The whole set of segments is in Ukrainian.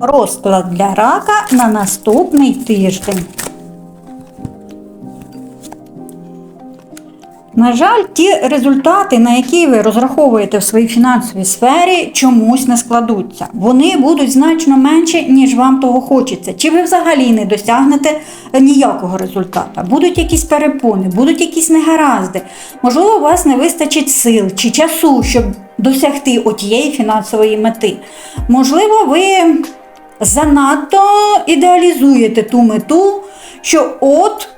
Розклад для рака на наступний тиждень. На жаль, ті результати, на які ви розраховуєте в своїй фінансовій сфері, чомусь не складуться. Вони будуть значно менші, ніж вам того хочеться. Чи ви взагалі не досягнете ніякого результату? Будуть якісь перепони, будуть якісь негаразди. Можливо, у вас не вистачить сил чи часу, щоб досягти отієї фінансової мети. Можливо, ви занадто ідеалізуєте ту мету, що от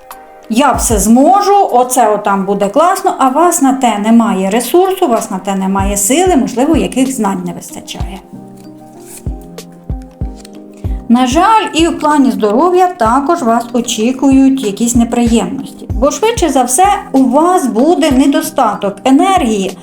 я все зможу, оце отам буде класно, а вас на те немає ресурсу, вас на те немає сили, можливо, яких знань не вистачає. На жаль, і в плані здоров'я також вас очікують якісь неприємності. Бо швидше за все у вас буде недостаток енергії,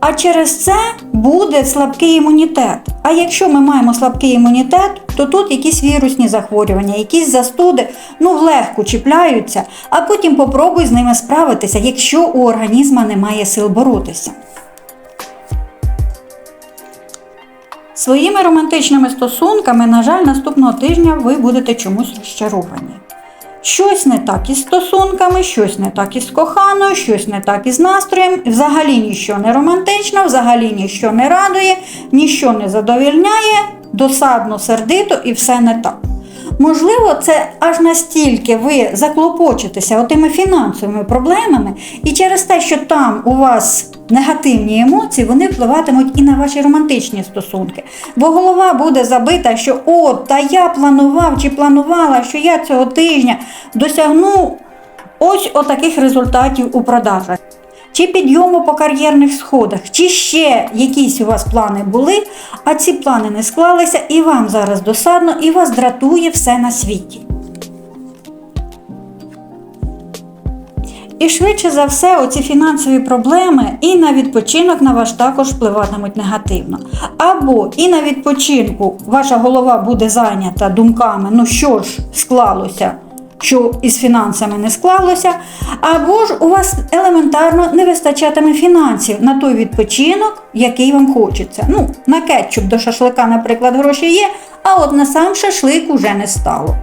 а через це буде слабкий імунітет. А якщо ми маємо слабкий імунітет, то тут якісь вірусні захворювання, якісь застуди ну легко чіпляються, а потім попробуй з ними справитися, якщо у організма немає сил боротися. Своїми романтичними стосунками, на жаль, наступного тижня ви будете чомусь розчаровані. Щось не так із стосунками, щось не так із коханою, щось не так із настроєм, взагалі ніщо не романтично, взагалі ніщо не радує, ніщо не задовільняє, досадно, сердито і все не так. Можливо, це аж настільки ви заклопочитеся отими фінансовими проблемами, і через те, що там у вас негативні емоції, вони впливатимуть і на ваші романтичні стосунки. Бо голова буде забита, що от, та я планував чи планувала, що я цього тижня досягну ось отаких результатів у продажах. Чи підйому по кар'єрних сходах, чи ще якісь у вас плани були, а ці плани не склалися, і вам зараз досадно, і вас дратує все на світі. І швидше за все, оці фінансові проблеми і на відпочинок на вас також впливатимуть негативно. Або і на відпочинку ваша голова буде зайнята думками, ну що ж склалося, що із фінансами не склалося, або ж у вас елементарно не вистачатиме фінансів на той відпочинок, який вам хочеться. Ну, на кетчуп до шашлика, наприклад, гроші є, а от на сам шашлик уже не стало.